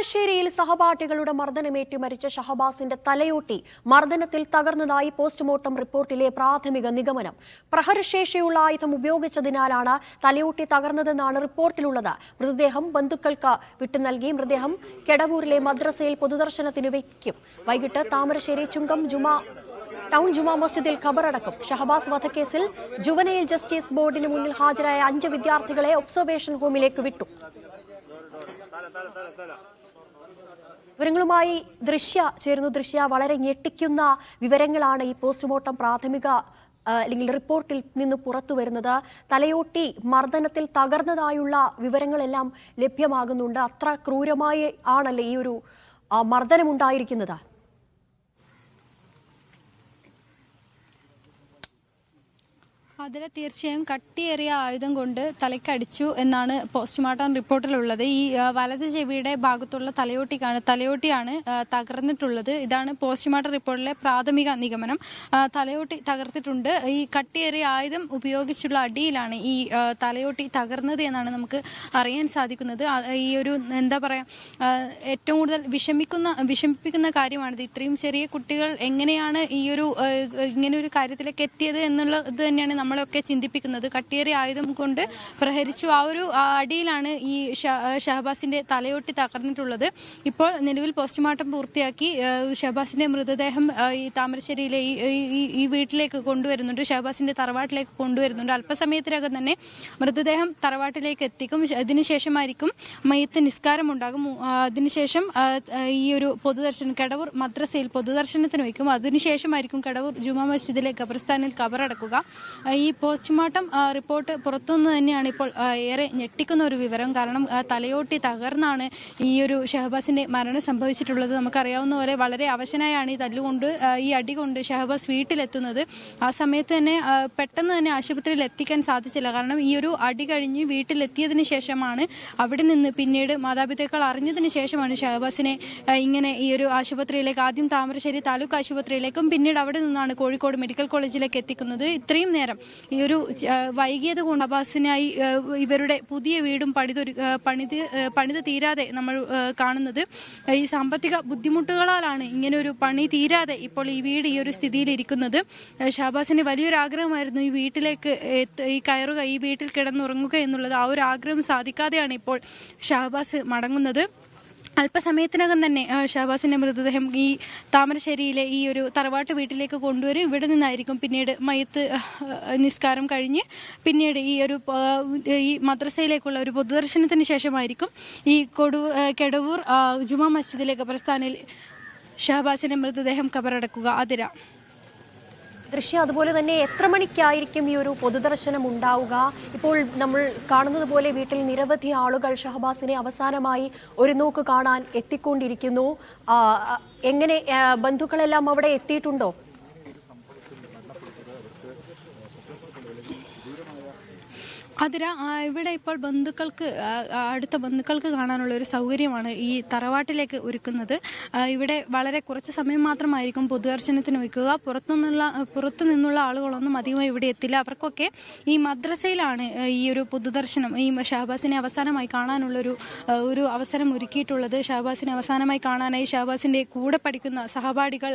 താമരശ്ശേരിയിൽ സഹപാഠികളുടെ മർദ്ദനമേറ്റ് മരിച്ച ഷഹബാസിന്റെ തലയോട്ടി മർദ്ദനത്തിൽ തകർന്നതായി പോസ്റ്റ്മോർട്ടം റിപ്പോർട്ടിലെ പ്രാഥമിക നിഗമനം. പ്രഹരശേഷിയുള്ള ആയുധം ഉപയോഗിച്ചതിനാലാണ് തലയോട്ടി തകർന്നതെന്നാണ് റിപ്പോർട്ടിലുള്ളത്. മൃതദേഹം ബന്ധുക്കൾക്ക് വിട്ടു നൽകി മൃതദേഹം കെടവൂരിലെ മദ്രസയിൽ പൊതുദർശനത്തിന് വയ്ക്കും വൈകിട്ട് താമരശ്ശേരി ചുങ്കം ജുമാ ടൗൺ ജുമാ മസ്ജിദിൽ ഖബറടക്കും. ഷഹബാസ് വധക്കേസിൽ ജുവനൈൽ ജസ്റ്റിസ് ബോർഡിന് മുന്നിൽ ഹാജരായ അഞ്ച് വിദ്യാർത്ഥികളെ ഒബ്സർവേഷൻ ഹോമിലേക്ക് വിട്ടു. വിവരങ്ങളുമായി ദൃശ്യ ചേരുന്നു ദൃശ്യ. വളരെ ഞെട്ടിക്കുന്ന വിവരങ്ങളാണ് ഈ പോസ്റ്റ്മോർട്ടം പ്രാഥമിക അല്ലെങ്കിൽ റിപ്പോർട്ടിൽ നിന്ന് പുറത്തു വരുന്നത്. തലയോട്ടി മർദ്ദനത്തിൽ തകർന്നതായുള്ള വിവരങ്ങളെല്ലാം ലഭ്യമാകുന്നുണ്ട്. അത്ര ക്രൂരമായി ആണല്ലേ ഈ ഒരു മർദ്ദനമുണ്ടായിരിക്കുന്നത്? അതിൽ തീർച്ചയായും കട്ടിയേറിയ ആയുധം കൊണ്ട് തലയ്ക്കടിച്ചു എന്നാണ് പോസ്റ്റ്മോർട്ടം റിപ്പോർട്ടിലുള്ളത്. ഈ വലത് ചെവിയുടെ ഭാഗത്തുള്ള തലയോട്ടിക്കാണ് തലയോട്ടിയാണ് തകർന്നിട്ടുള്ളത്. ഇതാണ് പോസ്റ്റ്മോർട്ടം റിപ്പോർട്ടിലെ പ്രാഥമിക നിഗമനം. തലയോട്ടി തകർത്തിട്ടുണ്ട്. ഈ കട്ടിയേറിയ ആയുധം ഉപയോഗിച്ചുള്ള അടിയിലാണ് ഈ തലയോട്ടി തകർന്നത് എന്നാണ് നമുക്ക് അറിയാൻ സാധിക്കുന്നത്. ഈ ഒരു എന്താ പറയുക ഏറ്റവും കൂടുതൽ വിഷമിക്കുന്ന വിഷമിപ്പിക്കുന്ന കാര്യമാണിത്. ഇത്രയും ചെറിയ കുട്ടികൾ എങ്ങനെയാണ് ഈ ഒരു ഇങ്ങനെ ഒരു കാര്യത്തിലേക്ക് എത്തിയത് എന്നുള്ളത് തന്നെയാണ് നമ്മളൊക്കെ ചിന്തിപ്പിക്കുന്നത്. കട്ടിയേറിയ ആയുധം കൊണ്ട് പ്രഹരിച്ചു. ആ ഒരു അടിയിലാണ് ഈ ഷഹബാസിന്റെ തലയൊട്ടി തകർന്നിട്ടുള്ളത്. ഇപ്പോൾ നിലവിൽ പോസ്റ്റ്മോർട്ടം പൂർത്തിയാക്കി ഷഹബാസിന്റെ മൃതദേഹം ഈ താമരശ്ശേരിയിലെ ഈ- വീട്ടിലേക്ക് കൊണ്ടുവരുന്നുണ്ട്. ഷഹബാസിന്റെ തറവാട്ടിലേക്ക് കൊണ്ടുവരുന്നുണ്ട്. അല്പസമയത്തിനകം തന്നെ മൃതദേഹം തറവാട്ടിലേക്ക് എത്തിക്കും. അതിനുശേഷമായിരിക്കും മയത്ത് നിസ്കാരം ഉണ്ടാകും അതിനുശേഷം ഈ ഒരു പൊതുദർശനം കടവൂർ മദ്രസയിൽ പൊതുദർശനത്തിന് വയ്ക്കും. അതിനുശേഷമായിരിക്കും കടവൂർ ജുമാ മസ്ജിദിലെ ഖബർസ്ഥാനിൽ കബറടക്കുക. ഈ പോസ്റ്റ്മോർട്ടം റിപ്പോർട്ട് പുറത്തുനിന്ന് തന്നെയാണ് ഇപ്പോൾ ഏറെ ഞെട്ടിക്കുന്ന ഒരു വിവരം. കാരണം തലയോട്ടി തകർന്നാണ് ഈ ഒരു ഷഹബാസിന്റെ മരണം സംഭവിച്ചിട്ടുള്ളത്. നമുക്കറിയാവുന്ന പോലെ വളരെ അവശനായാണ് ഈ തല്ലുകൊണ്ട് ഈ അടി കൊണ്ട് ഷഹബാസ് വീട്ടിലെത്തുന്നത്. ആ സമയത്ത് തന്നെ പെട്ടെന്ന് തന്നെ ആശുപത്രിയിൽ എത്തിക്കാൻ സാധിച്ചില്ല. കാരണം ഈ ഒരു അടി കഴിഞ്ഞ് വീട്ടിലെത്തിയതിന് ശേഷമാണ് അവിടെ നിന്ന് പിന്നീട് മാതാപിതാക്കൾ അറിഞ്ഞതിന് ശേഷമാണ് ഷഹബാസിനെ ഇങ്ങനെ ഈ ഒരു ആശുപത്രിയിലേക്ക് ആദ്യം താമരശ്ശേരി താലൂക്ക് ആശുപത്രിയിലേക്കും പിന്നീട് അവിടെ നിന്നാണ് കോഴിക്കോട് മെഡിക്കൽ കോളേജിലേക്ക് എത്തിക്കുന്നത്. ഇത്രയും നേരം ഈ ഒരു വൈകിയത് അബ്ബാസിനായി ഇവരുടെ പുതിയ വീടും പണിതൊരു പണിത് പണിത് തീരാതെ നമ്മൾ കാണുന്നത്. ഈ സാമ്പത്തിക ബുദ്ധിമുട്ടുകളാലാണ് ഇങ്ങനെ ഒരു പണി തീരാതെ ഇപ്പോൾ ഈ വീട് ഈ ഒരു സ്ഥിതിയിലിരിക്കുന്നത്. ഷാബാസിന് വലിയൊരു ആഗ്രഹമായിരുന്നു ഈ വീട്ടിലേക്ക് ഈ കയറുക ഈ വീട്ടിൽ കിടന്നുറങ്ങുക എന്നുള്ളത്. ആ ഒരു ആഗ്രഹം സാധിക്കാതെയാണ് ഇപ്പോൾ ഷാബാസ് മടങ്ങുന്നത്. അല്പസമയത്തിനകം തന്നെ ആ, മൃതദേഹം ഈ താമരശ്ശേരിയിലെ ഈ ഒരു തറവാട്ട് വീട്ടിലേക്ക് കൊണ്ടുവരും. ഇവിടെ നിന്നായിരിക്കും പിന്നീട് മയത്ത് നിസ്കാരം കഴിഞ്ഞ് പിന്നീട് ഈ ഒരു ഈ മദ്രസയിലേക്കുള്ള ഒരു പൊതുദർശനത്തിന് ശേഷമായിരിക്കും ഈ കൊടു കെടവൂർ ജുമാ മസ്ജിദിലെ ഖബർസ്ഥാനിൽ ഷഹബാസിന്റെ മൃതദേഹം കബറടക്കുക അതിര. ദൃശ്യ അതുപോലെ തന്നെ എത്ര മണിക്കായിരിക്കും ഈ ഒരു പൊതുദർശനം ഉണ്ടാവുക? ഇപ്പോൾ നമ്മൾ കാണുന്നത് പോലെ വീട്ടിൽ നിരവധി ആളുകൾ ഷഹബാസിനെ അവസാനമായി ഒരു നോക്ക് കാണാൻ എത്തിക്കൊണ്ടിരിക്കുന്നു. എങ്ങനെ ബന്ധുക്കളെല്ലാം അവിടെ എത്തിയിട്ടുണ്ടോ? അതിര ഇവിടെ ഇപ്പോൾ ബന്ധുക്കൾക്ക് അടുത്ത ബന്ധുക്കൾക്ക് കാണാനുള്ള ഒരു സൗകര്യമാണ് ഈ തറവാട്ടിലേക്ക് ഒരുക്കുന്നത്. ഇവിടെ വളരെ കുറച്ച് സമയം മാത്രമായിരിക്കും പൊതുദർശനത്തിന് വയ്ക്കുക പുറത്തുനിന്നുള്ള പുറത്തു നിന്നുള്ള ആളുകളൊന്നും അധികമായി ഇവിടെ എത്തില്ല. അവർക്കൊക്കെ ഈ മദ്രസയിലാണ് ഈ ഒരു പൊതുദർശനം ഈ ഷഹബാസിനെ അവസാനമായി കാണാനുള്ളൊരു ഒരു അവസരം ഒരുക്കിയിട്ടുള്ളത്. ഷഹബാസിനെ അവസാനമായി കാണാനായി ഷഹബാസിന്റെ കൂടെ പഠിക്കുന്ന സഹപാഠികൾ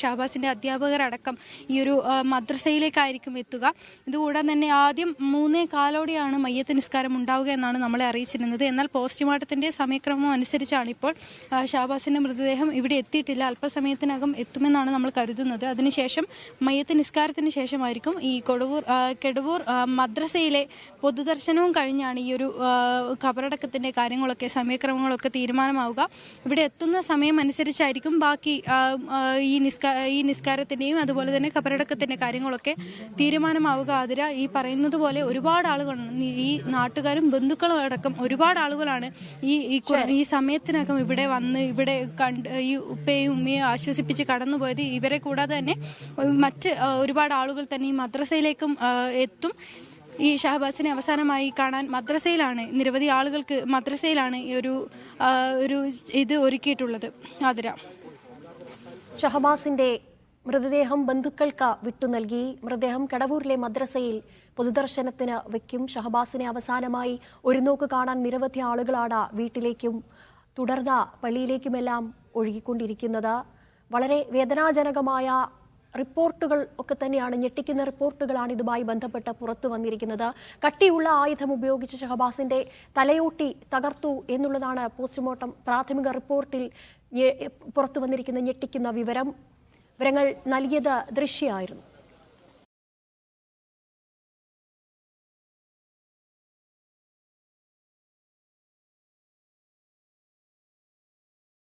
ഷഹബാസിന്റെ അധ്യാപകരടക്കം ഈ ഒരു മദ്രസയിലേക്കായിരിക്കും എത്തുക. ഇതുകൂടാതെ തന്നെ ആദ്യം മൂന്നേ കാലോടെയാണ് മയ്യത്ത് നിസ്കാരം ഉണ്ടാവുക എന്നാണ് നമ്മളെ അറിയിച്ചിരുന്നത്. എന്നാൽ പോസ്റ്റ്മോർട്ടത്തിന്റെ സമയക്രമം അനുസരിച്ചാണ് ഇപ്പോൾ ഷാബാസിന്റെ മൃതദേഹം ഇവിടെ എത്തിയിട്ടില്ല. അല്പസമയത്തിനകം എത്തുമെന്നാണ് നമ്മൾ കരുതുന്നത്. അതിനുശേഷം മയ്യത്ത് നിസ്കാരത്തിന് ശേഷമായിരിക്കും ഈ കൊടുവൂർ കെടുവൂർ മദ്രസയിലെ പൊതുദർശനവും കഴിഞ്ഞാണ് ഈ ഒരു കബറടക്കത്തിന്റെ കാര്യങ്ങളൊക്കെ സമയക്രമങ്ങളൊക്കെ തീരുമാനമാവുക. ഇവിടെ എത്തുന്ന സമയം അനുസരിച്ചായിരിക്കും ബാക്കി ഈ നിസ്കാ ഈ നിസ്കാരത്തിന്റെയും അതുപോലെ തന്നെ കബറടക്കത്തിന്റെ കാര്യങ്ങളൊക്കെ തീരുമാനമാവുക. അതിര ഈ പറയുന്നത് പോലെ ഒരുപാട് ആളുകളാണ് ഈ- നാട്ടുകാരും ബന്ധുക്കളും അടക്കം ഒരുപാട് ആളുകളാണ് ഈ ഈ ഈ സമയത്തിനകം ഇവിടെ വന്ന് ഇവിടെ കണ്ട് ഈ ഉപ്പയും ഉമ്മയും ആശ്വസിപ്പിച്ച് കടന്നുപോയത് ഇവരെ കൂടാതെ തന്നെ മറ്റ് ഒരുപാട് ആളുകൾ തന്നെ ഈ മദ്രസയിലേക്കും എത്തും. ഈ ഷഹബാസിനെ അവസാനമായി കാണാൻ മദ്രസയിലാണ് നിരവധി ആളുകൾക്ക് മദ്രസയിലാണ് ഈ ഒരു ഒരു ഇത് ഒരുക്കിയിട്ടുള്ളത്. ആതിര. ഷഹബാസിന്റെ മൃതദേഹം ബന്ധുക്കൾക്ക് വിട്ടു നൽകി. മൃതദേഹം കടവൂരിലെ മദ്രസയിൽ പൊതുദർശനത്തിന് വയ്ക്കും. ഷഹബാസിനെ അവസാനമായി ഒരു നോക്ക് കാണാൻ നിരവധി ആളുകളാണ് വീട്ടിലേക്കും തുടർന്ന് പള്ളിയിലേക്കുമെല്ലാം ഒഴുകിക്കൊണ്ടിരിക്കുന്നത്. വളരെ വേദനാജനകമായ റിപ്പോർട്ടുകൾ ഒക്കെ തന്നെയാണ് ഞെട്ടിക്കുന്ന റിപ്പോർട്ടുകളാണ് ഇതുമായി ബന്ധപ്പെട്ട് പുറത്തു വന്നിരിക്കുന്നത്. കട്ടിയുള്ള ആയുധം ഉപയോഗിച്ച് ഷഹബാസിന്റെ തലയോട്ടി തകർത്തു എന്നുള്ളതാണ് പോസ്റ്റ്മോർട്ടം പ്രാഥമിക റിപ്പോർട്ടിൽ പുറത്തു വന്നിരിക്കുന്ന ഞെട്ടിക്കുന്ന വിവരം. വിവരങ്ങൾ നൽകിയത് ദൃശ്യമായിരുന്നു